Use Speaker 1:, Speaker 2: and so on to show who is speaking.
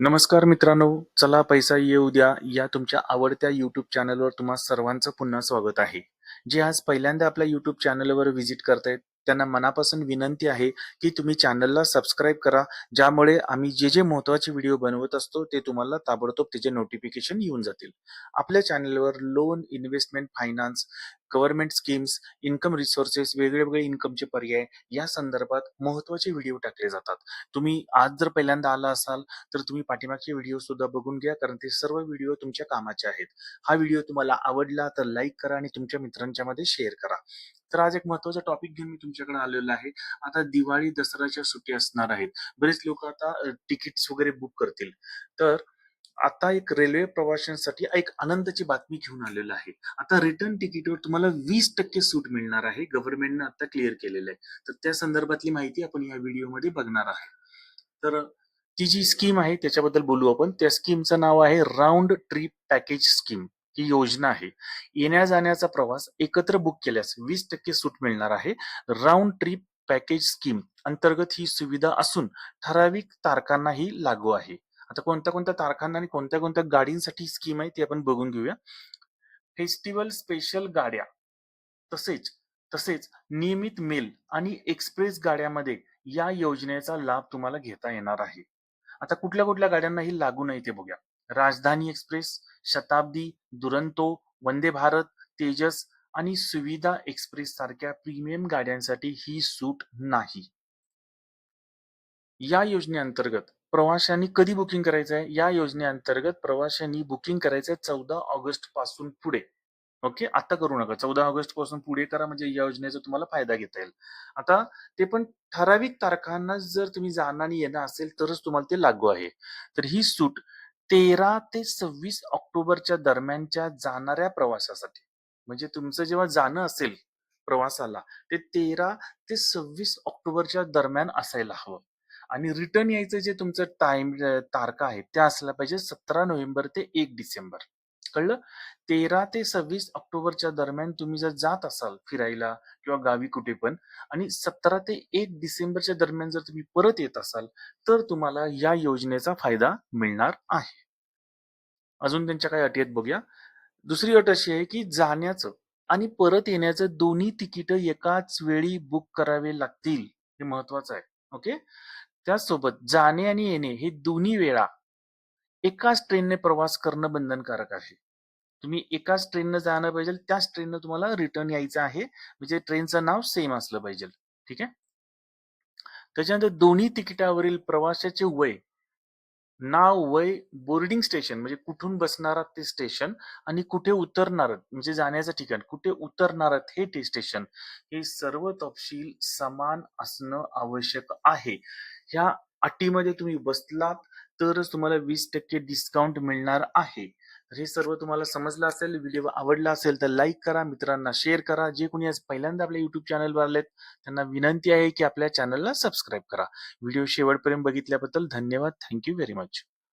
Speaker 1: नमस्कार मित्रांनो चला पैसा येऊ द्या या तुमच्या आवडत्या यूट्यूब चॅनलवर तुम्हा सर्वांचं पुन्हा स्वागत आहे. जे आज पहिल्यांदा आपल्या यूट्यूब चॅनलवर व्हिजिट करतायत त्यांना मनापासून विनंती आहे की तुम्ही चॅनलला सबस्क्राईब करा ज्यामुळे आम्ही जे जे महत्त्वाचे व्हिडिओ बनवत असतो ते तुम्हाला ताबडतोब त्याचे नोटिफिकेशन येऊन जातील. आपल्या चॅनलवर loan investment finance government schemes income resources वेगवेगळे इन्कमचे पर्याय या संदर्भात महत्त्वाचे व्हिडिओ टाकले जातात. तुम्ही आज जर पहिल्यांदा आला असाल तर तुम्ही पाठीमागचे व्हिडिओ सुद्धा बघून घ्या कारण ते सर्व व्हिडिओ तुमच्या कामाचे आहेत. हा व्हिडिओ तुम्हाला आवडला तर लाईक करा आणि तुमच्या मित्रांच्या मध्ये शेअर करा. तर आज एक महत्त्वाचा टॉपिक घेऊन मी तुमच्याकडे आलेलो आहे. आता दिवाळी दसऱ्याच्या सुट्टी असणार आहेत. बरेच लोक आता तिकीट्स वगैरे बुक करतील. तर आता एक रेल्वे प्रवाशांसाठी एक आनंदाची बातमी घेऊन आलेलं आहे. आता रिटर्न तिकीटवर तुम्हाला वीस टक्के सूट मिळणार आहे. गव्हर्नमेंटने आता क्लिअर केलेलं आहे. तर त्या संदर्भातली माहिती आपण या व्हिडिओमध्ये बघणार आहे. तर ती जी स्कीम आहे त्याच्याबद्दल बोलू आपण. त्या स्कीमचं नाव आहे राऊंड ट्रिप पॅकेज स्कीम ही योजना आहे. येण्या जाण्याचा प्रवास एकत्र बुक केल्यास वीस टक्के सूट मिळणार आहे. राऊंड ट्रिप पॅकेज स्कीम अंतर्गत ही सुविधा असून ठराविक तारखांनाही लागू आहे. आता कोणत्या कोणत्या तारखांना आणि कोणत्या कोणत्या गाडींसाठी स्कीम आहे ती आपण बघून घेऊया. फेस्टिवल स्पेशल गाड्या. तसेच तसेच नियमित मेल आणि एक्सप्रेस गाड्यामध्ये या योजनेचा लाभ तुम्हाला घेता येणार आहे. आता कुठल्या कुठल्या गाड्यांना ही लागू नाही ते बघूया. राजधानी एक्सप्रेस शताब्दी दुरंतो वंदे भारत तेजस आणि सुविधा एक्सप्रेस सारख्या प्रीमियम गाड्यांसाठी ही सूट नाही. या योजनेअंतर्गत प्रवाशांनी कधी बुकिंग करायचं आहे या योजनेअंतर्गत प्रवाशांनी बुकिंग करायचं आहे चौदा ऑगस्टपासून पुढे. ओके आता करू नका. चौदा ऑगस्टपासून पुढे करा म्हणजे या योजनेचा तुम्हाला फायदा घेता येईल. आता ते पण ठराविक तारखांना जर तुम्ही जाणं आणि येणं असेल तरच तुम्हाला ते लागू आहे. तर ही सूट तेरा ते सव्वीस ऑक्टोबरच्या दरम्यानच्या जाणाऱ्या प्रवासासाठी. म्हणजे तुमचं जेव्हा जाणं असेल प्रवासाला ते तेरा ते सव्वीस ऑक्टोबरच्या दरम्यान असायला हवं. आणि रिटर्न यायचं जे तुमचं टाइम तारखा आहे त्या असल्या पाहिजे सतरा नोव्हेंबर ते एक डिसेंबर. कळलं? तेरा ते सव्वीस ऑक्टोबरच्या दरम्यान तुम्ही जर जात असाल फिरायला किंवा गावी कुठे पण आणि सतरा ते एक डिसेंबरच्या दरम्यान जर तुम्ही परत येत असाल तर तुम्हाला या योजनेचा फायदा मिळणार आहे. अजून त्यांच्या काही अटी आहेत बघूया. दुसरी अट अशी आहे की जाण्याचं आणि परत येण्याचं दोन्ही तिकीट एकाच वेळी बुक करावे लागतील. हे महत्वाचं आहे. ओके? त्याचसोबत जाणे आणि येणे हे दोन्ही वेळा एकाच ट्रेनने प्रवास करणं बंधनकारक आहे. तुम्ही एकाच ट्रेननं जाणं पाहिजे त्याच ट्रेननं तुम्हाला रिटर्न यायचं आहे. म्हणजे ट्रेनचं नाव सेम असलं पाहिजे. ठीक आहे? त्याच्यानंतर दोन्ही तिकिटावरील प्रवाशाचे वय नाव वय बोर्डिंग स्टेशन म्हणजे कुठून बसणार ते स्टेशन आणि कुठे उतरणार म्हणजे जाण्याचं ठिकाण कुठे उतरणार हे ते स्टेशन हे सर्व तपशील समान असणं आवश्यक आहे. ह्या अटीमध्ये तुम्ही बसलात तरच तुम्हाला वीस टक्के डिस्काउंट मिळणार आहे. तर हे सर्व तुम्हाला समजलं असेल व्हिडिओ आवडला असेल तर लाईक करा मित्रांना शेअर करा. जे कोणी आज पहिल्यांदा आपल्या युट्यूब चॅनलवर आलेत त्यांना विनंती आहे की आपल्या चॅनलला सबस्क्राईब करा. व्हिडिओ शेवटपर्यंत बघितल्याबद्दल धन्यवाद. Thank you very much